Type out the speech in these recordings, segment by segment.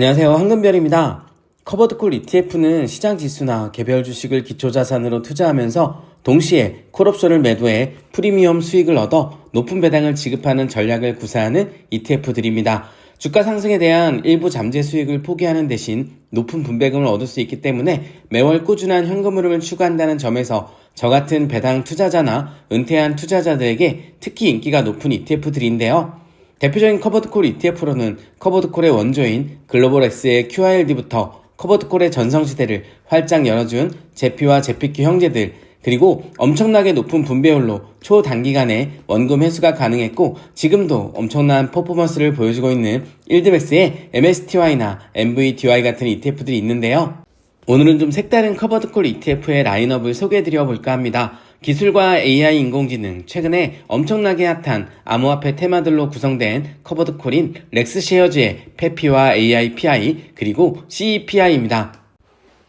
안녕하세요. 황금별입니다. 커버드콜 ETF는 시장 지수나 개별 주식을 기초자산으로 투자하면서 동시에 콜옵션을 매도해 프리미엄 수익을 얻어 높은 배당을 지급하는 전략을 구사하는 ETF들입니다. 주가 상승에 대한 일부 잠재 수익을 포기하는 대신 높은 분배금을 얻을 수 있기 때문에 매월 꾸준한 현금 흐름을 추구한다는 점에서 저 같은 배당 투자자나 은퇴한 투자자들에게 특히 인기가 높은 ETF들인데요. 대표적인 커버드콜 ETF로는 커버드콜의 원조인 글로벌X의 QRD부터 커버드콜의 전성시대를 활짝 열어준 제피와 제피큐 형제들 그리고 엄청나게 높은 분배율로 초단기간에 원금 회수가 가능했고 지금도 엄청난 퍼포먼스를 보여주고 있는 일드맥스의 MSTY나 MVDY 같은 ETF들이 있는데요. 오늘은 좀 색다른 커버드콜 ETF의 라인업을 소개해드려 볼까 합니다. 기술과 AI 인공지능, 최근에 엄청나게 핫한 암호화폐 테마들로 구성된 커버드콜인 렉스쉐어즈의 페피와 AIPI, 그리고 CEPI입니다.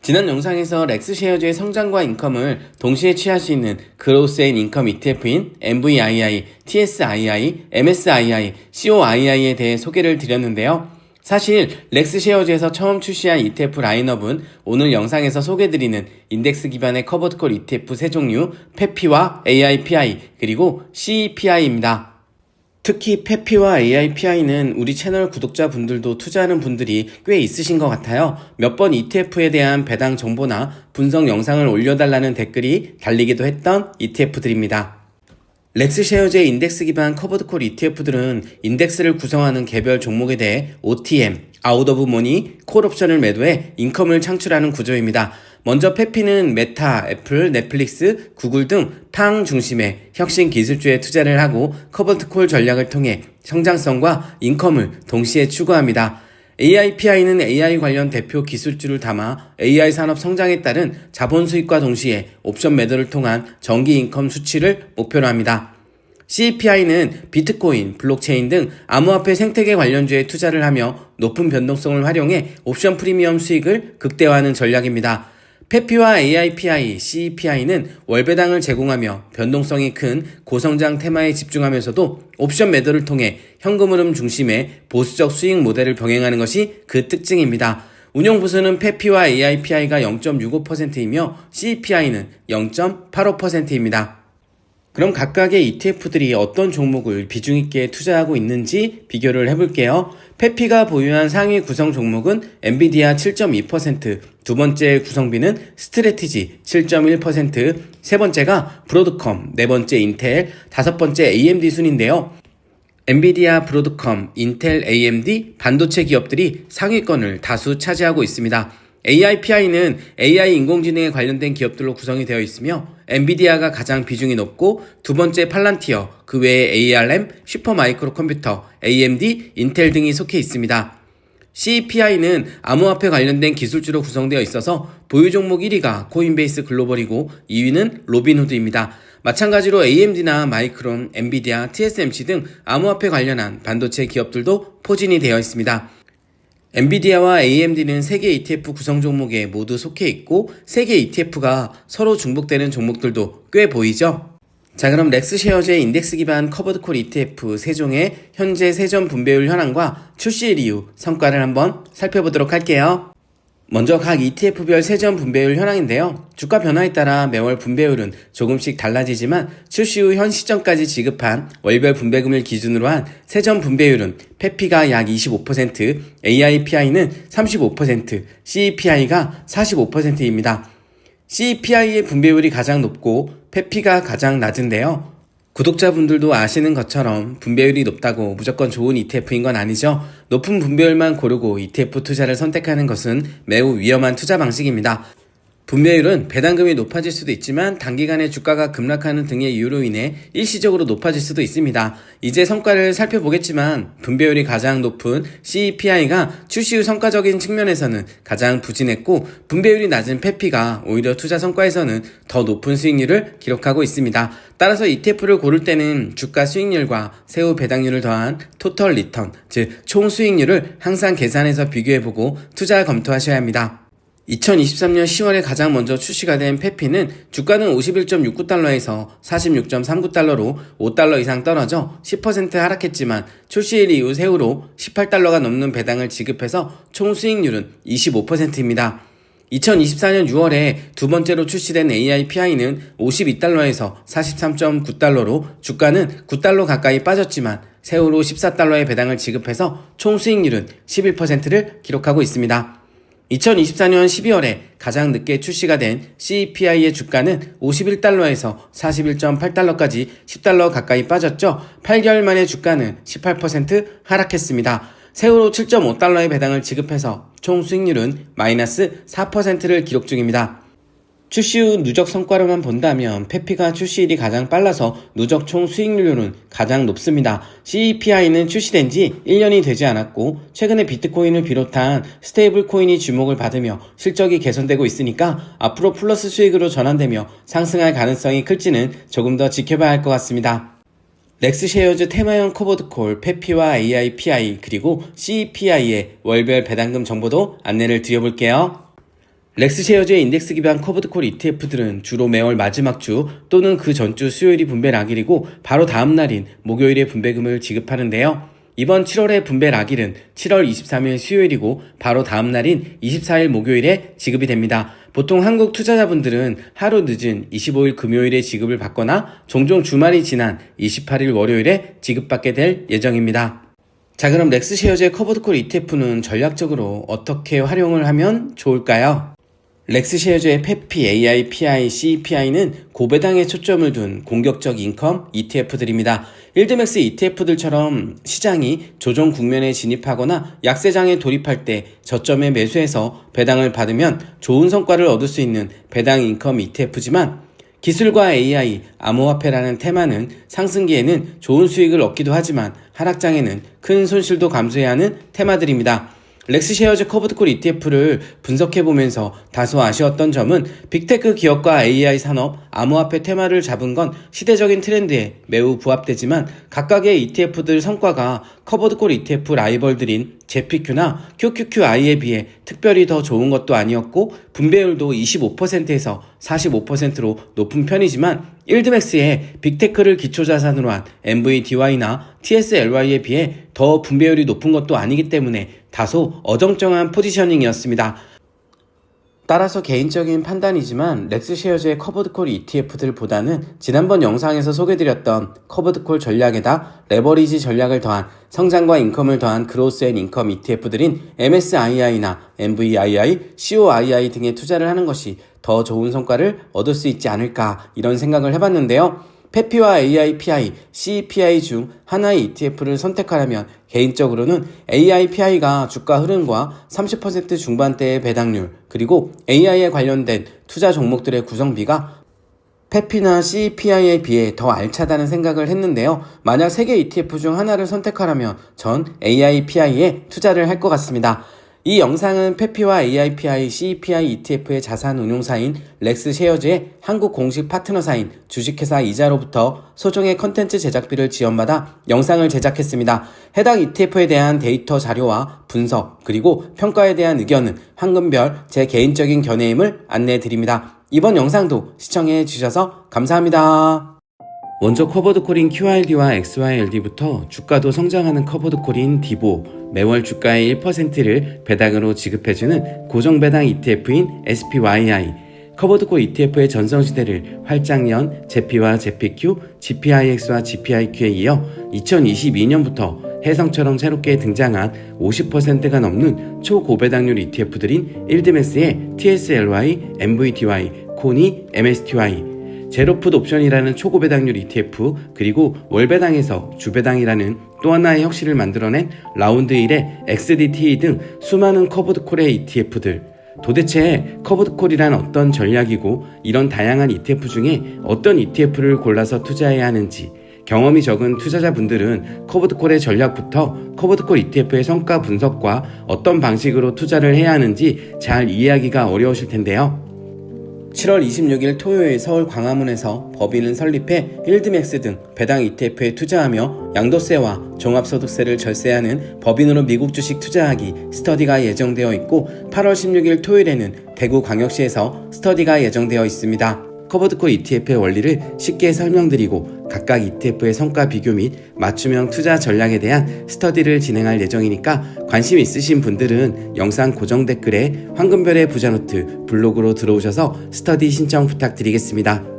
지난 영상에서 렉스쉐어즈의 성장과 인컴을 동시에 취할 수 있는 그로스 앤 인컴 ETF인 MVII, TSII, MSII, COII에 대해 소개를 드렸는데요. 사실 렉스쉐어즈에서 처음 출시한 ETF 라인업은 오늘 영상에서 소개드리는 인덱스 기반의 커버드콜 ETF 세 종류 페피와 AIPI 그리고 CEPI입니다. 특히 페피와 AIPI는 우리 채널 구독자분들도 투자하는 분들이 꽤 있으신 것 같아요. 몇 번 ETF에 대한 배당 정보나 분석 영상을 올려달라는 댓글이 달리기도 했던 ETF들입니다. 렉스쉐어즈의 인덱스 기반 커버드콜 ETF들은 인덱스를 구성하는 개별 종목에 대해 OTM, 아웃 오브 모니, 콜 옵션을 매도해 인컴을 창출하는 구조입니다. 먼저 페피는 메타, 애플, 넷플릭스, 구글 등탕 중심의 혁신 기술주에 투자를 하고 커버드콜 전략을 통해 성장성과 인컴을 동시에 추구합니다. AIPI는 AI 관련 대표 기술주를 담아 AI 산업 성장에 따른 자본 수익과 동시에 옵션 매도를 통한 정기 인컴 수치를 목표로 합니다. CPI는 비트코인, 블록체인 등 암호화폐 생태계 관련주에 투자를 하며 높은 변동성을 활용해 옵션 프리미엄 수익을 극대화하는 전략입니다. 페피와 AIPI, CEPI는 월배당을 제공하며 변동성이 큰 고성장 테마에 집중하면서도 옵션 매도를 통해 현금 흐름 중심의 보수적 수익 모델을 병행하는 것이 그 특징입니다. 운용 부수는 페피와 AIPI가 0.65%이며 CEPI는 0.85%입니다. 그럼 각각의 ETF들이 어떤 종목을 비중 있게 투자하고 있는지 비교를 해볼게요. 페피가 보유한 상위 구성 종목은 엔비디아 7.2%, 두 번째 구성비는 스트레티지 7.1%, 세 번째가 브로드컴, 네 번째 인텔, 다섯 번째 AMD 순인데요. 엔비디아, 브로드컴, 인텔, AMD, 반도체 기업들이 상위권을 다수 차지하고 있습니다. AIPI는 AI 인공지능에 관련된 기업들로 구성이 되어 있으며 엔비디아가 가장 비중이 높고 두 번째 팔란티어, 그 외에 ARM, 슈퍼마이크로 컴퓨터, AMD, 인텔 등이 속해 있습니다. CPI는 암호화폐 관련된 기술주로 구성되어 있어서 보유 종목 1위가 코인베이스 글로벌이고 2위는 로빈후드입니다. 마찬가지로 AMD나 마이크론, 엔비디아, TSMC 등 암호화폐 관련한 반도체 기업들도 포진이 되어 있습니다. 엔비디아와 AMD는 세개 ETF 구성 종목에 모두 속해 있고 세개 ETF가 서로 중복되는 종목들도 꽤 보이죠? 자 그럼 렉스쉐어즈의 인덱스 기반 커버드콜 ETF 세종의 현재 세전 분배율 현황과 출시일 이후 성과를 한번 살펴보도록 할게요. 먼저 각 ETF별 세전 분배율 현황인데요. 주가 변화에 따라 매월 분배율은 조금씩 달라지지만 출시 후 현 시점까지 지급한 월별 분배금을 기준으로 한 세전 분배율은 페피가 약 25%, AIPI는 35%, CEPI가 45%입니다. CPI의 분배율이 가장 높고 페피가 가장 낮은데요. 구독자분들도 아시는 것처럼 분배율이 높다고 무조건 좋은 ETF인 건 아니죠. 높은 분배율만 고르고 ETF 투자를 선택하는 것은 매우 위험한 투자 방식입니다. 분배율은 배당금이 높아질 수도 있지만 단기간에 주가가 급락하는 등의 이유로 인해 일시적으로 높아질 수도 있습니다. 이제 성과를 살펴보겠지만 분배율이 가장 높은 CEPI가 출시 후 성과적인 측면에서는 가장 부진했고 분배율이 낮은 페피가 오히려 투자 성과에서는 더 높은 수익률을 기록하고 있습니다. 따라서 ETF를 고를 때는 주가 수익률과 세후 배당률을 더한 토털 리턴, 즉 총 수익률을 항상 계산해서 비교해보고 투자 검토하셔야 합니다. 2023년 10월에 가장 먼저 출시가 된 페피는 주가는 51.69달러에서 46.39달러로 5달러 이상 떨어져 10% 하락했지만 출시일 이후 세후로 18달러가 넘는 배당을 지급해서 총 수익률은 25%입니다. 2024년 6월에 두 번째로 출시된 AIPI는 52달러에서 43.9달러로 주가는 9달러 가까이 빠졌지만 세후로 14달러의 배당을 지급해서 총 수익률은 11%를 기록하고 있습니다. 2024년 12월에 가장 늦게 출시가 된 CPI의 주가는 51달러에서 41.8달러까지 10달러 가까이 빠졌죠. 8개월 만에 주가는 18% 하락했습니다. 세후로 7.5달러의 배당을 지급해서 총 수익률은 마이너스 4%를 기록 중입니다. 출시 후 누적 성과로만 본다면 페피가 출시일이 가장 빨라서 누적 총 수익률은 가장 높습니다. CPI는 출시된 지 1년이 되지 않았고 최근에 비트코인을 비롯한 스테이블 코인이 주목을 받으며 실적이 개선되고 있으니까 앞으로 플러스 수익으로 전환되며 상승할 가능성이 클지는 조금 더 지켜봐야 할 것 같습니다. 넥스쉐어즈 테마형 커버드콜, 페피와 AIPI 그리고 CPI의 월별 배당금 정보도 안내를 드려볼게요. 렉스쉐어즈의 인덱스 기반 커브드콜 ETF들은 주로 매월 마지막 주 또는 그 전주 수요일이 분배 락일이고 바로 다음 날인 목요일에 분배금을 지급하는데요. 이번 7월의 분배 락일은 7월 23일 수요일이고 바로 다음 날인 24일 목요일에 지급이 됩니다. 보통 한국 투자자분들은 하루 늦은 25일 금요일에 지급을 받거나 종종 주말이 지난 28일 월요일에 지급받게 될 예정입니다. 자 그럼 렉스쉐어즈의 커버드콜 ETF는 전략적으로 어떻게 활용을 하면 좋을까요? 렉스쉐어즈의 페피, AI, PI, CPI는 고배당에 초점을 둔 공격적 인컴 ETF들입니다. 일드맥스 ETF들처럼 시장이 조정 국면에 진입하거나 약세장에 돌입할 때 저점에 매수해서 배당을 받으면 좋은 성과를 얻을 수 있는 배당 인컴 ETF지만 기술과 AI, 암호화폐라는 테마는 상승기에는 좋은 수익을 얻기도 하지만 하락장에는 큰 손실도 감수해야 하는 테마들입니다. 렉스쉐어즈 커브드콜 ETF를 분석해보면서 다소 아쉬웠던 점은 빅테크 기업과 AI 산업, 암호화폐 테마를 잡은 건 시대적인 트렌드에 매우 부합되지만 각각의 ETF들 성과가 커버드콜 ETF 라이벌들인 제피큐나 QQQI에 비해 특별히 더 좋은 것도 아니었고 분배율도 25%에서 45%로 높은 편이지만 일드맥스의 빅테크를 기초자산으로 한 MVDY나 TSLY에 비해 더 분배율이 높은 것도 아니기 때문에 다소 어정쩡한 포지셔닝이었습니다. 따라서 개인적인 판단이지만 렉스쉐어즈의 커버드콜 ETF들보다는 지난번 영상에서 소개드렸던 커버드콜 전략에다 레버리지 전략을 더한 성장과 인컴을 더한 그로스 앤 인컴 ETF들인 MSII나 MVII, COII 등에 투자를 하는 것이 더 좋은 성과를 얻을 수 있지 않을까 이런 생각을 해봤는데요. 페피와 AIPI, CPI 중 하나의 ETF를 선택하려면 개인적으로는 AIPI가 주가 흐름과 30% 중반대의 배당률, 그리고 AI에 관련된 투자 종목들의 구성비가 페피나 CPI에 비해 더 알차다는 생각을 했는데요. 만약 세개 ETF 중 하나를 선택하라면 전 AIPI에 투자를 할 것 같습니다. 이 영상은 페피와 AIPI, CPI ETF의 자산 운용사인 렉스쉐어즈의 한국 공식 파트너사인 주식회사 이자로부터 소정의 컨텐츠 제작비를 지원받아 영상을 제작했습니다. 해당 ETF에 대한 데이터 자료와 분석, 그리고 평가에 대한 의견은 황금별 제 개인적인 견해임을 안내해 드립니다. 이번 영상도 시청해 주셔서 감사합니다. 먼저 커버드 콜인 QRD와 XYLD부터 주가도 성장하는 커버드 콜인 디보 매월 주가의 1%를 배당으로 지급해주는 고정 배당 ETF인 SPYI 커버드 콜 ETF의 전성시대를 활짝 연 제피와 제피Q, GPIX와 GPIQ에 이어 2022년부터 해성처럼 새롭게 등장한 50%가 넘는 초고배당률 ETF들인 일드메스의 TSLY, MVDY, 코니, MSTY 제로풋 옵션이라는 초고배당률 ETF 그리고 월배당에서 주배당이라는 또 하나의 혁신을 만들어낸 라운드 1의 XDT 등 수많은 커브드콜의 ETF들 도대체 커브드콜이란 어떤 전략이고 이런 다양한 ETF 중에 어떤 ETF를 골라서 투자해야 하는지 경험이 적은 투자자분들은 커브드콜의 전략부터 커브드콜 ETF의 성과 분석과 어떤 방식으로 투자를 해야 하는지 잘 이해하기가 어려우실 텐데요. 7월 26일 토요일 서울 광화문에서 법인을 설립해 일드맥스 등 배당 ETF에 투자하며 양도세와 종합소득세를 절세하는 법인으로 미국 주식 투자하기 스터디가 예정되어 있고 8월 16일 토요일에는 대구 광역시에서 스터디가 예정되어 있습니다. 커버드콜 ETF의 원리를 쉽게 설명드리고 각각 ETF의 성과 비교 및 맞춤형 투자 전략에 대한 스터디를 진행할 예정이니까 관심 있으신 분들은 영상 고정 댓글에 황금별의 부자노트 블로그로 들어오셔서 스터디 신청 부탁드리겠습니다.